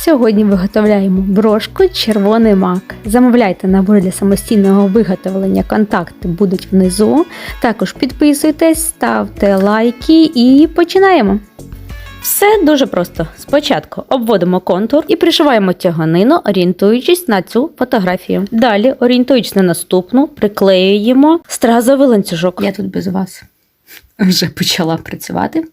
Сьогодні виготовляємо брошку червоний мак. Замовляйте набор для самостійного виготовлення. Контакти будуть внизу. Також підписуйтесь, ставте лайки і починаємо. Все дуже просто. Спочатку обводимо контур і пришиваємо тяганину, орієнтуючись на цю фотографію. Далі, орієнтуючись на наступну, приклеюємо стразовий ланцюжок. Я тут без вас вже почала працювати.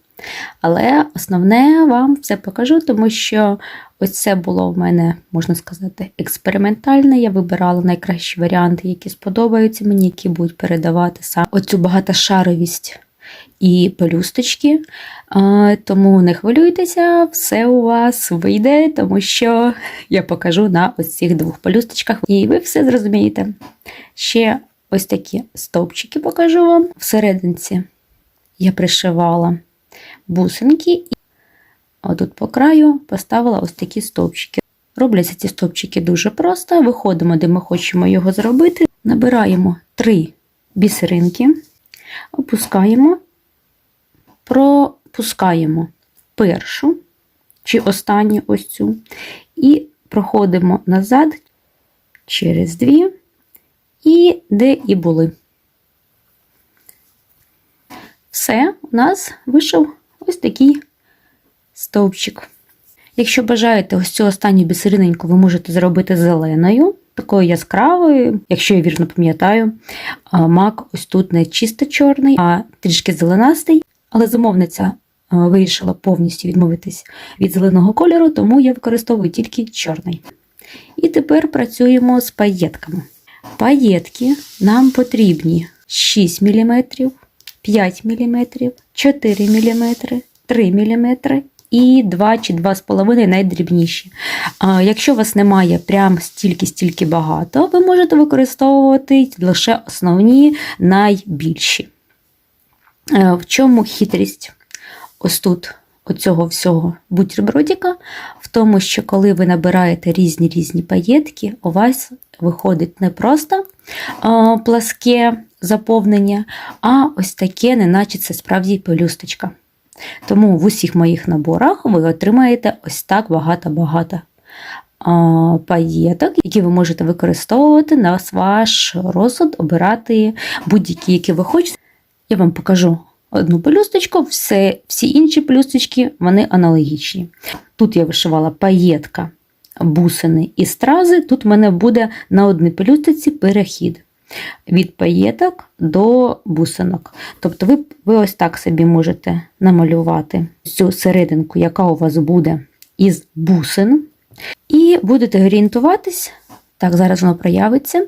Але основне вам все покажу, тому що ось це було в мене, можна сказати, експериментальне. Я вибирала найкращі варіанти, які сподобаються мені, які будуть передавати саме оцю багатошаровість і пелюсточки. Тому не хвилюйтеся, все у вас вийде, тому що я покажу на ось цих двох пелюсточках, і ви все зрозумієте. Ще ось такі стовпчики покажу вам. Всерединці я пришивала бусинки і отут по краю поставила ось такі стовпчики. Робляться ці стовпчики дуже просто. Виходимо, де ми хочемо його зробити. Набираємо три бісеринки, опускаємо, пропускаємо першу чи останню ось цю, і проходимо назад через дві, і де і були. Все, у нас вийшов ось такий стовпчик. Якщо бажаєте ось цю останню бісериненьку, ви можете зробити зеленою, такою яскравою, якщо я вірно пам'ятаю, мак ось тут не чисто чорний, а трішки зеленастий. Але замовниця вирішила повністю відмовитись від зеленого кольору, тому я використовую тільки чорний. І тепер працюємо з паєтками. Паєтки нам потрібні 6 мм, 5 мм, 4 мм, 3 мм і 2 чи 2,5 найдрібніші. Якщо у вас немає прям стільки-стільки багато, ви можете використовувати лише основні найбільші. Е, В чому хитрість? Ось тут оцього всього бутербродика, в тому, що коли ви набираєте різні різні паєтки, у вас виходить не просто а, пласке заповнення, а ось таке, неначе це справді пелюсточка. Тому в усіх моїх наборах ви отримаєте ось так багато-багато паєток, які ви можете використовувати на ваш розсуд, обирати будь-які, які ви хочете. Я вам покажу одну пелюсточку, все, всі інші пелюсточки вони аналогічні. Тут я вишивала паєтка, бусини і стрази. Тут в мене буде на одній пелюсточці перехід від паєток до бусинок. Тобто ви, ви ось так собі можете намалювати цю серединку, яка у вас буде із бусин. І будете орієнтуватись. Так, зараз воно проявиться.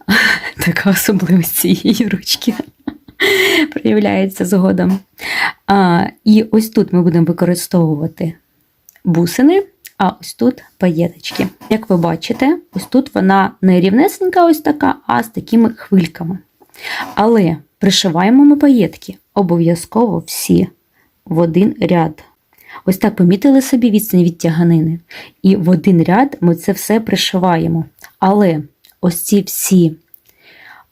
Така особливість цієї ручки проявляється згодом. А, І ось тут ми будемо використовувати бусини, а ось тут паєточки. Як ви бачите, ось тут вона не рівнесенька, ось така, а з такими хвильками. Але пришиваємо ми паєтки обов'язково всі в один ряд. Ось так помітили собі відстань від тяганини. І в один ряд ми це все пришиваємо. Але ось ці всі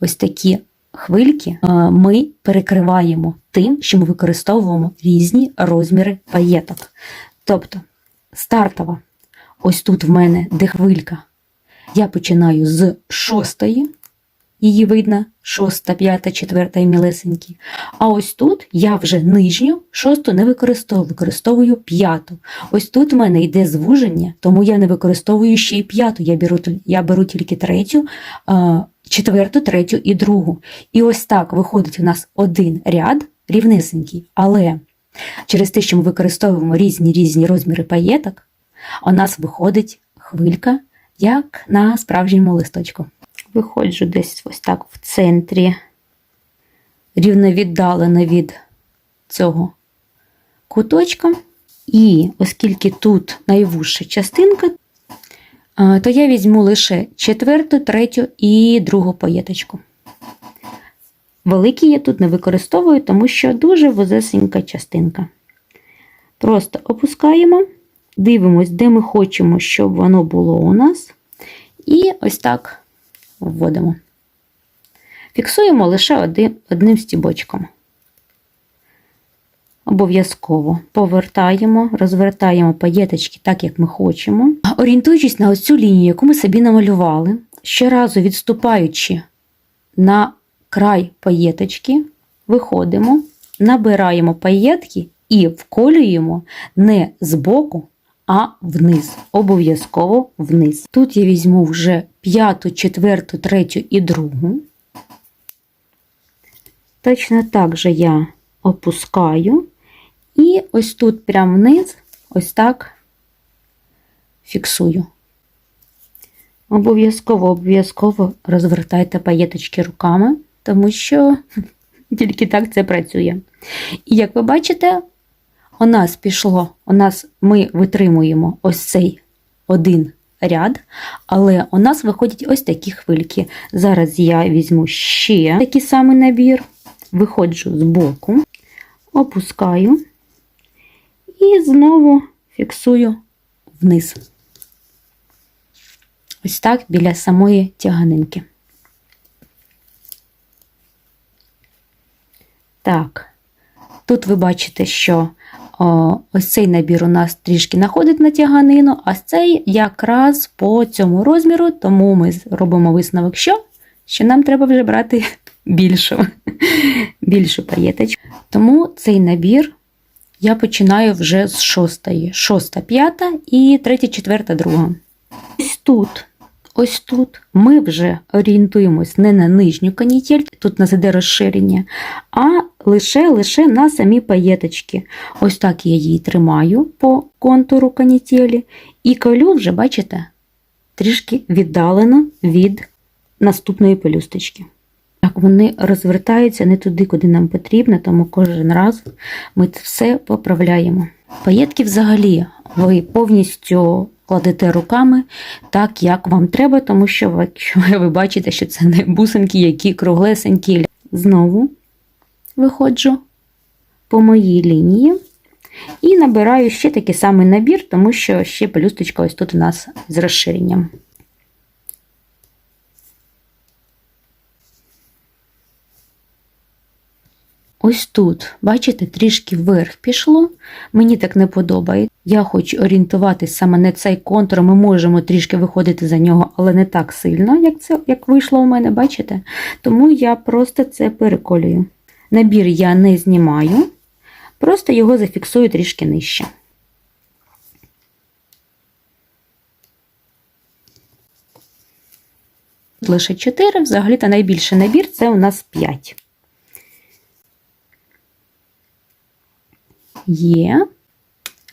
ось такі хвильки е, ми перекриваємо тим, що ми використовуємо різні розміри паєток. Тобто, стартова, ось тут в мене де хвилька, я починаю з шостої, її видно, шоста, п'ята, четверта і мілесенькі. А ось тут я вже нижню, шосту не використовую, використовую п'яту. Ось тут в мене йде звуження, тому я не використовую ще й п'яту. Я беру, я беру тільки третю, четверту, третю і другу. І ось так виходить у нас один ряд рівнесенький. Але через те, що ми використовуємо різні різні розміри паєток, у нас виходить хвилька, як на справжньому листочку. Виходжу десь ось так в центрі, рівно віддалено від цього куточка. І оскільки тут найвужча частинка, то я візьму лише четверту, третю і другу паєточку. Великі я тут не використовую, тому що дуже вузесенька частинка. Просто опускаємо, дивимось, де ми хочемо, щоб воно було у нас. І ось так вводимо. Фіксуємо лише одним стібочком. обов'язково повертаємо, розвертаємо паєточки так, як ми хочемо. Орієнтуючись на ось цю лінію, яку ми собі намалювали, щоразу відступаючи на край паєточки, виходимо, набираємо паєтки і вколюємо не збоку, а вниз. Обов'язково вниз. Тут я візьму вже п'яту, четверту, третю і другу. Точно так же я опускаю. І ось тут прямо вниз, ось так фіксую. Обов'язково, обов'язково розвертайте паєточки руками, тому що тільки так це працює. І як ви бачите, у нас пішло, у нас ми витримуємо ось цей один ряд, але у нас виходять ось такі хвильки. Зараз я візьму ще такий самий набір, виходжу з боку, опускаю і знову фіксую вниз. Ось так біля самої тяганинки. Так, тут ви бачите, що о, ось цей набір у нас трішки находить на тяганину, а цей якраз по цьому розміру, тому ми робимо висновок, що, що нам треба вже брати більшу, більшу паєточку. Тому цей набір я починаю вже з шостої. Шоста, п'ята і третя, четверта, друга. Ось тут, ось тут ми вже орієнтуємось не на нижню канітель, тут нас іде розширення, а лише лише на самі паєточки. Ось так я її тримаю по контуру канітелі. І колю вже, бачите, трішки віддалено від наступної пелюсточки. Так, вони розвертаються не туди, куди нам потрібно, тому кожен раз ми це все поправляємо. Паєтки взагалі ви повністю кладете руками так, як вам треба, тому що ви, ви бачите, що це не бусинки, які круглесенькі. Знову виходжу по моїй лінії і набираю ще такий самий набір, тому що ще пелюсточка ось тут у нас з розширенням. Ось тут, бачите, трішки вверх пішло. Мені так не подобається. Я хочу орієнтуватись саме на цей контур. Ми можемо трішки виходити за нього, але не так сильно, як це як вийшло у мене, бачите? Тому я просто це переколюю. Набір я не знімаю, просто його зафіксую трішки нижче. Лише 4, взагалі-то найбільший набір це у нас 5. Є.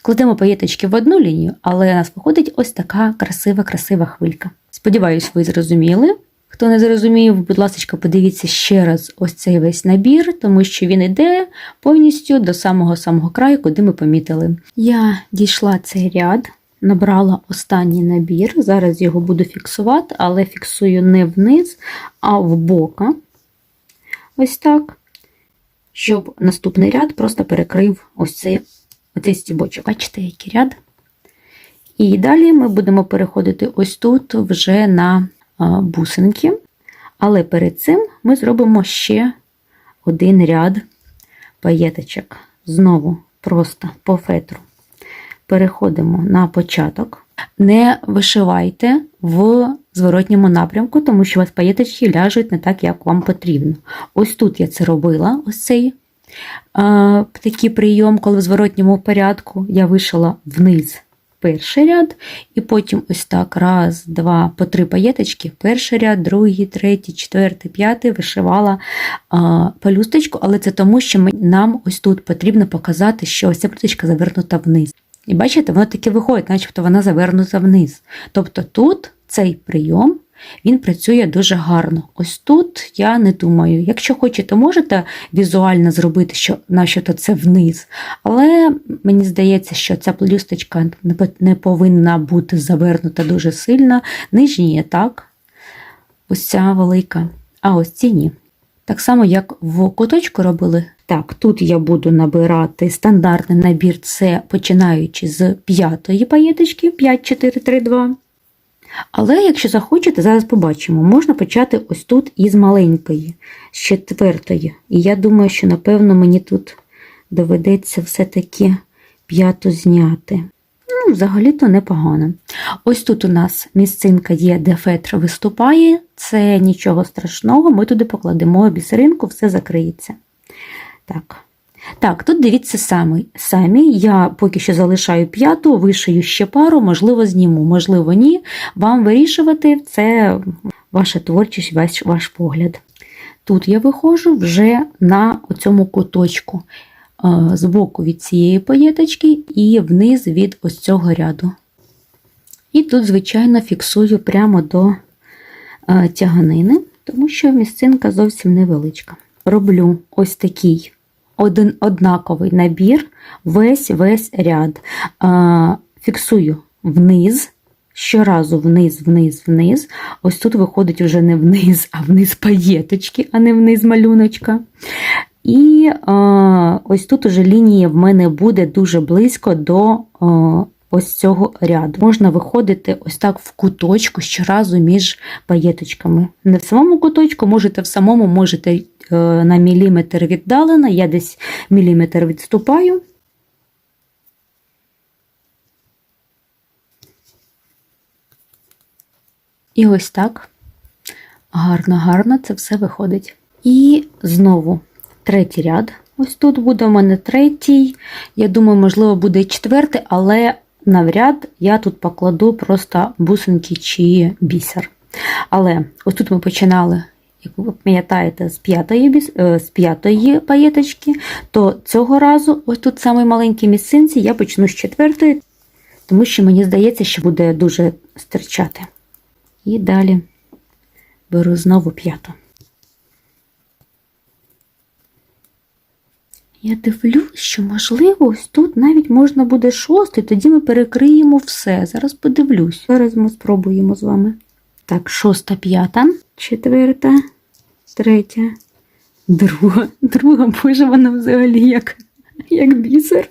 Кладемо паєточки в одну лінію, але у нас виходить ось така красива-красива хвилька. Сподіваюсь, ви зрозуміли. Хто не зрозумів, будь ласка, подивіться ще раз ось цей весь набір, тому що він йде повністю до самого-самого краю, куди ми помітили. Я дійшла цей ряд, набрала останній набір. Зараз його буду фіксувати, але фіксую не вниз, а в бока. Ось так щоб наступний ряд просто перекрив ось цей, оцей стібочок. Бачите, який ряд. І далі ми будемо переходити ось тут вже на бусинки. Але перед цим ми зробимо ще один ряд паєточок. Знову просто по фетру. Переходимо на початок. Не вишивайте в зворотньому напрямку, тому що у вас паєточки ляжуть не так, як вам потрібно. Ось тут я це робила, ось цей а, такий прийом, коли в зворотньому порядку я вишила вниз перший ряд, і потім ось так, раз, два, по три паєточки, перший ряд, другий, третій, четвертий, п'ятий вишивала а, пелюсточку, але це тому, що нам ось тут потрібно показати, що ось ця плюточка завернута вниз. І бачите, воно таки виходить, начебто вона завернута вниз. Тобто тут цей прийом він працює дуже гарно. Ось тут я не думаю. Якщо хочете, можете візуально зробити, що начебто це вниз. Але мені здається, що ця плюсточка не повинна бути завернута дуже сильно. Нижній так, ось ця велика, а ось ці ні. Так само, як в куточку робили. Так, тут я буду набирати стандартний набір, це починаючи з п'ятої паєточки, 5, 4, 3, 2. Але, якщо захочете, зараз побачимо, можна почати ось тут із маленької, з четвертої. І я думаю, що, напевно, мені тут доведеться все-таки п'яту зняти. Ну, взагалі-то непогано. Ось тут у нас місцинка є, де фетр виступає, це нічого страшного, ми туди покладемо бісеринку, все закриється. Так. Так, тут дивіться самі. самі. Я поки що залишаю п'яту, вишию ще пару, можливо, зніму, можливо, ні. Вам вирішувати це ваша творчість, ваш, ваш погляд. Тут я виходжу вже на цьому куточку збоку від цієї паєточки і вниз від ось цього ряду. І тут, звичайно, фіксую прямо до е, тяганини, тому що місцинка зовсім невеличка. Роблю ось такий один однаковий набір, весь весь ряд. Е, Фіксую вниз. Щоразу вниз, вниз, вниз. Ось тут виходить вже не вниз, а вниз паєточки, а не вниз малюночка. І е, ось тут уже лінія в мене буде дуже близько до е, ось цього ряду. Можна виходити ось так в куточку щоразу між паєточками. Не в самому куточку, можете в самому, можете е, на міліметр віддалено, я десь міліметр відступаю. І ось так гарно-гарно це все виходить. І знову третій ряд. Ось тут буде у мене третій. Я думаю, можливо, буде четвертий, але навряд я тут покладу просто бусинки чи бісер. Але ось тут ми починали, як ви пам'ятаєте, з п'ятої е, з п'ятої паєточки, то цього разу, ось тут самий маленький місцинці, я почну з четвертої, тому що мені здається, що буде дуже стирчати. І далі беру знову п'яту. Я дивлюсь, що, можливо, ось тут навіть можна буде шостий, тоді ми перекриємо все. Зараз подивлюсь. Зараз ми спробуємо з вами. Так, шоста, п'ята, четверта, третя, друга. Друга, боже, вона взагалі як, як бісер.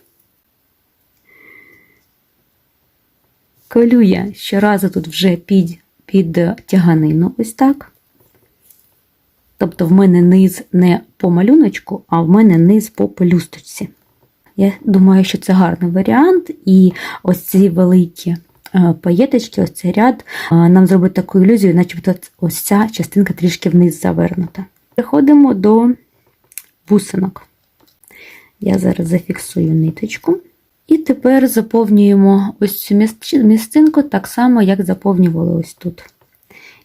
Колю я щоразу тут вже під, під тяганину, ось так. Тобто в мене низ не по малюночку, а в мене низ по пелюсточці. Я думаю, що це гарний варіант, і ось ці великі е, паєточки, ось цей ряд, е, нам зробить таку ілюзію, начебто ось ця частинка трішки вниз завернута. Переходимо до бусинок. Я зараз зафіксую ниточку. І тепер заповнюємо ось цю місцинку так само, як заповнювали ось тут.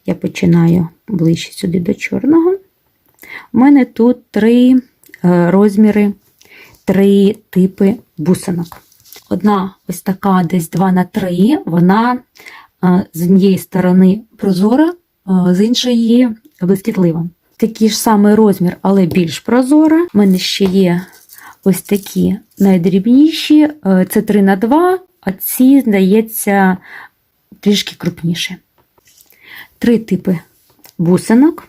Я починаю ближче сюди до чорного. У мене тут три е, розміри, три типи бусинок. Одна ось така десь 2 на 3, вона е, з однієї сторони прозора, е, з іншої блискітлива. Такий ж самий розмір, але більш прозора. У мене ще є ось такі найдрібніші, це 3 на 2, а ці, здається, трішки крупніші. Три типи бусинок.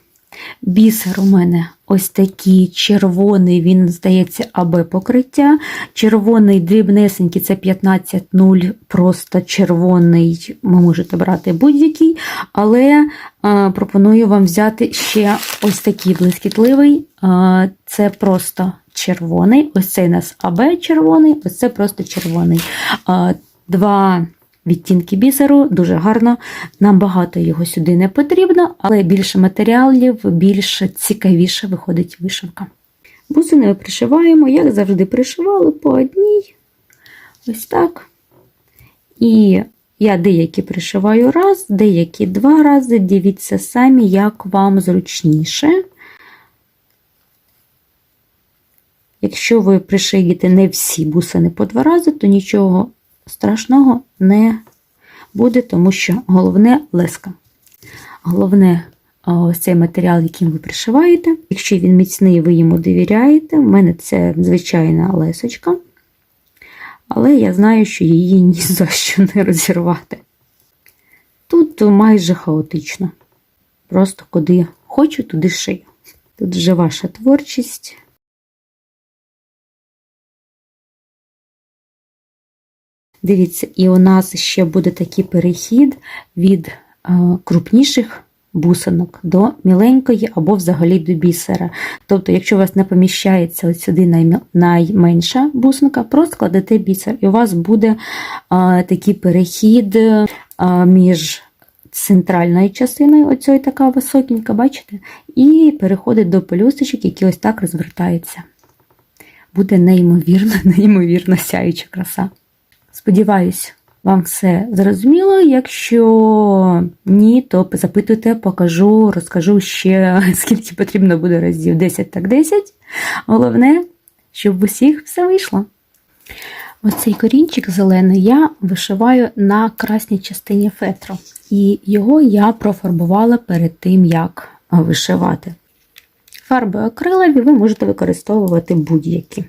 Бісер у мене ось такий червоний, він, здається, АБ покриття. Червоний дрібнесенький це 15,0, просто червоний, ви можете брати будь-який. Але а, пропоную вам взяти ще ось такий блискітливий. А, це просто червоний. Ось цей у нас АБ червоний, ось це просто червоний. А, два відтінки бісеру, дуже гарно. Нам багато його сюди не потрібно, але більше матеріалів, більш цікавіше виходить вишивка. Бусини пришиваємо, як завжди, пришивали по одній. Ось так. І я деякі пришиваю раз, деякі два рази. Дивіться самі, як вам зручніше. Якщо ви пришиєте не всі бусини по два рази, то нічого страшного не буде, тому що головне леска. Головне цей матеріал, яким ви пришиваєте. Якщо він міцний, ви йому довіряєте. У мене це звичайна лесочка, але я знаю, що її ні за що не розірвати. Тут майже хаотично. Просто куди хочу, туди шию. Тут вже ваша творчість. Дивіться, і у нас ще буде такий перехід від е, крупніших бусинок до міленької або взагалі до бісера. Тобто, якщо у вас не поміщається ось сюди найменша бусинка, просто кладете бісер, і у вас буде а, такий перехід а, між центральною частиною, оцьої така високенька, бачите, і переходить до пелюсточок, які ось так розвертаються. Буде неймовірно, неймовірно сяюча краса. Сподіваюсь, вам все зрозуміло. Якщо ні, то запитуйте, покажу, розкажу ще, скільки потрібно буде разів 10 так 10. Головне, щоб в усіх все вийшло. Оцей корінчик зелений я вишиваю на красній частині фетру. І його я профарбувала перед тим, як вишивати. Фарби акрилові ви можете використовувати будь-які.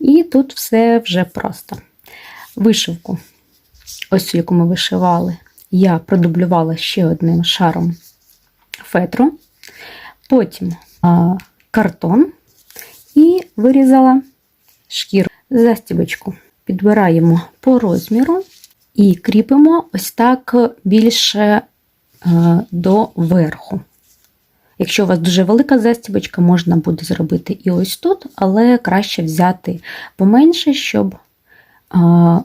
І тут все вже просто. Вишивку, ось яку ми вишивали, я продублювала ще одним шаром фетру, потім а, картон і вирізала шкіру застібочку. Підбираємо по розміру і кріпимо ось так більше е, до верху. Якщо у вас дуже велика застібочка, можна буде зробити і ось тут, але краще взяти поменше, щоб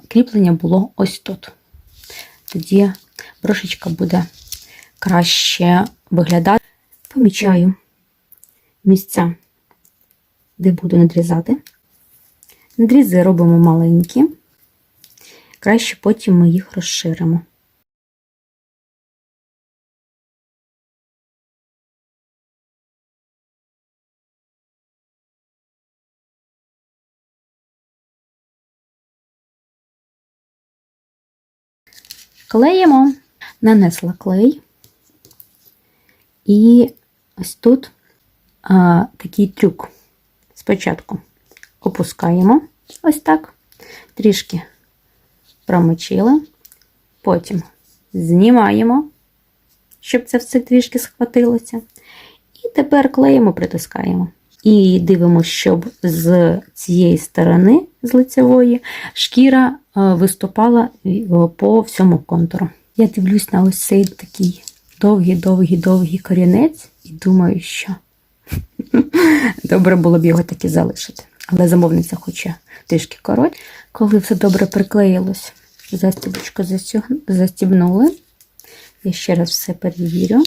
кріплення було ось тут. Тоді брошечка буде краще виглядати. Помічаю місця, де буду надрізати. Надрізи робимо маленькі, краще потім ми їх розширимо. Клеїмо, нанесла клей, і ось тут а, такий трюк. Спочатку опускаємо ось так, трішки промочили, потім знімаємо, щоб це все трішки схватилося. І тепер клеїмо, притискаємо. І дивимося, щоб з цієї сторони, з лицевої, шкіра виступала е, по всьому контуру. Я дивлюсь на ось цей такий довгий-довгий-довгий корінець і думаю, що добре було б його таки залишити. Але замовниця хоче трішки коротше. Коли все добре приклеїлось, застібочку застібнули. Я ще раз все перевірю.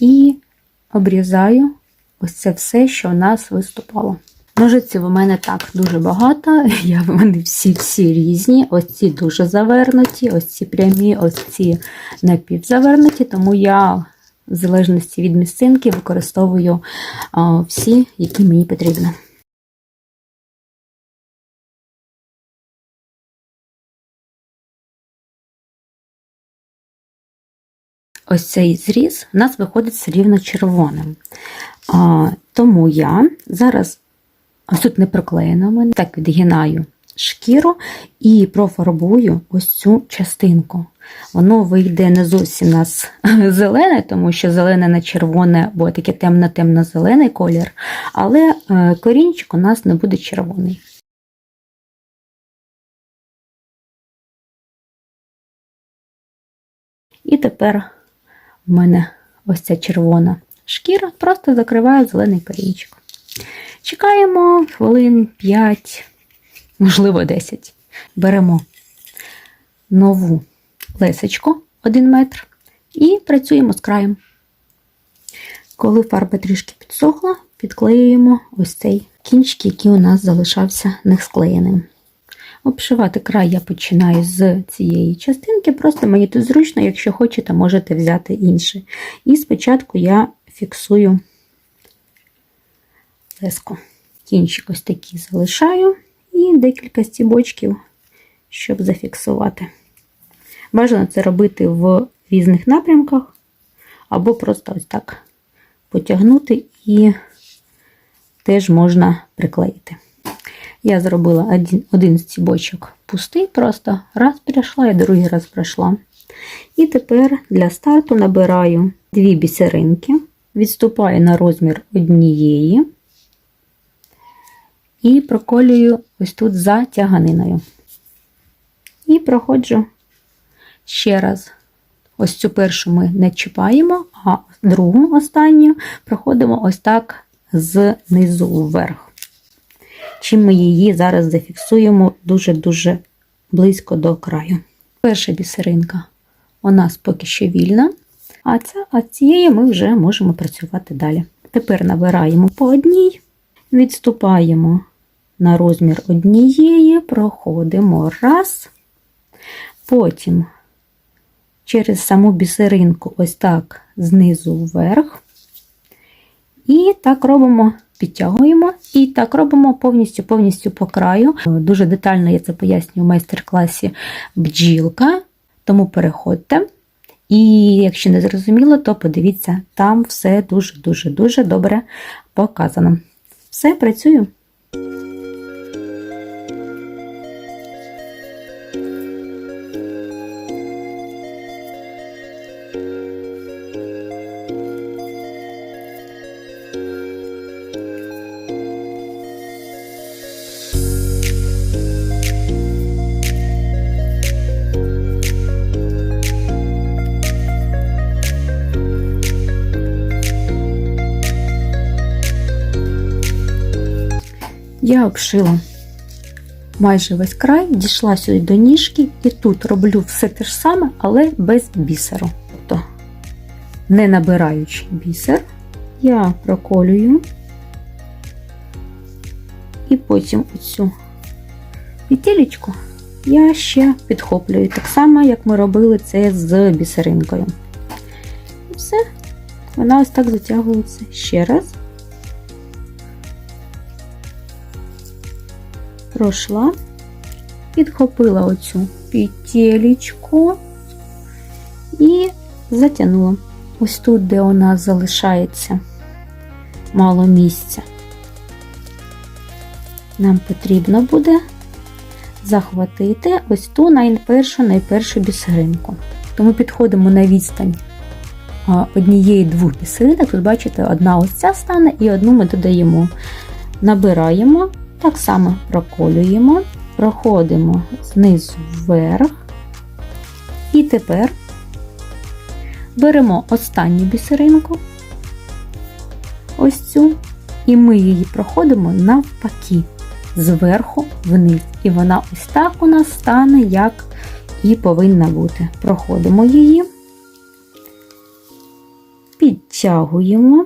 І обрізаю ось це все, що у нас виступало. Ножиців у мене так дуже багато. Я, в мене всі-всі різні. Ось ці дуже завернуті, ось ці прямі, ось ці напівзавернуті, тому я, в залежності від місцинки, використовую всі, які мені потрібно. ось цей зріз у нас виходить рівно червоним. Тому я зараз, ось тут не приклеєно в мене, так відгинаю шкіру і профарбую ось цю частинку. Воно вийде не зовсім нас зелене, тому що зелене на червоне, бо таке темно-темно-зелений колір, але е, корінчик у нас не буде червоний. І тепер у мене ось ця червона шкіра, просто закриваю зелений корінчик. Чекаємо хвилин 5, можливо, 10. Беремо нову лесочку 1 метр і працюємо з краєм. Коли фарба трішки підсохла, підклеюємо ось цей кінчик, який у нас залишався не склеєним. Обшивати край я починаю з цієї частинки, просто мені тут зручно, якщо хочете, можете взяти інший. І спочатку я фіксую леску. Кінчик ось такий залишаю і декілька стібочків, щоб зафіксувати. Бажано це робити в різних напрямках, або просто ось так потягнути і теж можна приклеїти. Я зробила один один стібочок пустий, просто раз пройшла і другий раз пройшла. І тепер для старту набираю дві бісеринки, відступаю на розмір однієї і проколюю ось тут за тяганиною. І проходжу ще раз Ось цю першу ми не чіпаємо, а другу останню проходимо ось так знизу вверх. Чим ми її зараз зафіксуємо дуже-дуже близько до краю. Перша бісеринка у нас поки що вільна, а ця, а цієї ми вже можемо працювати далі. Тепер набираємо по одній, відступаємо на розмір однієї, проходимо раз, потім через саму бісеринку ось так знизу вверх. І так робимо, підтягуємо, і так робимо повністю повністю по краю. Дуже детально я це пояснюю в майстер-класі бджілка, тому переходьте. І якщо не зрозуміло, то подивіться, там все дуже-дуже дуже добре показано. Все, працюю. Обшила майже весь край, дійшла сюди до ніжки, і тут роблю все те ж саме, але без бісеру. Тобто, не набираючи бісер, я проколюю і потім оцю петелечку я ще підхоплюю, так само, як ми робили це з бісеринкою. І все, вона ось так затягується ще раз. Пройшла, підхопила оцю петелечку і затягнула. Ось тут, де у нас залишається мало місця, нам потрібно буде захватити ось ту найпершу найпершу бісеринку. Тому підходимо на відстань однієї двох бісеринок. Тут, бачите, одна ось ця стане і одну ми додаємо. Набираємо так само проколюємо, проходимо знизу вверх. І тепер беремо останню бісеринку, ось цю, і ми її проходимо навпаки, зверху вниз. І вона ось так у нас стане, як і повинна бути. Проходимо її, підтягуємо.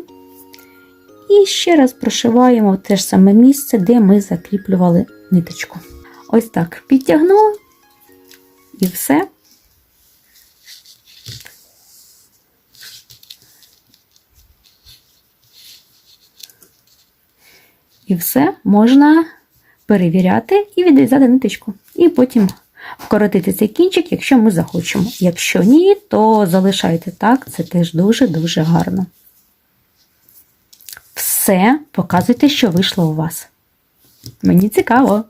І ще раз прошиваємо те ж саме місце, де ми закріплювали ниточку. Ось так підтягнули і все. І все можна перевіряти і відрізати ниточку. І потім вкоротити цей кінчик, якщо ми захочемо. Якщо ні, то залишайте так, це теж дуже-дуже гарно. Все, показуйте, що вийшло у вас. Мені цікаво.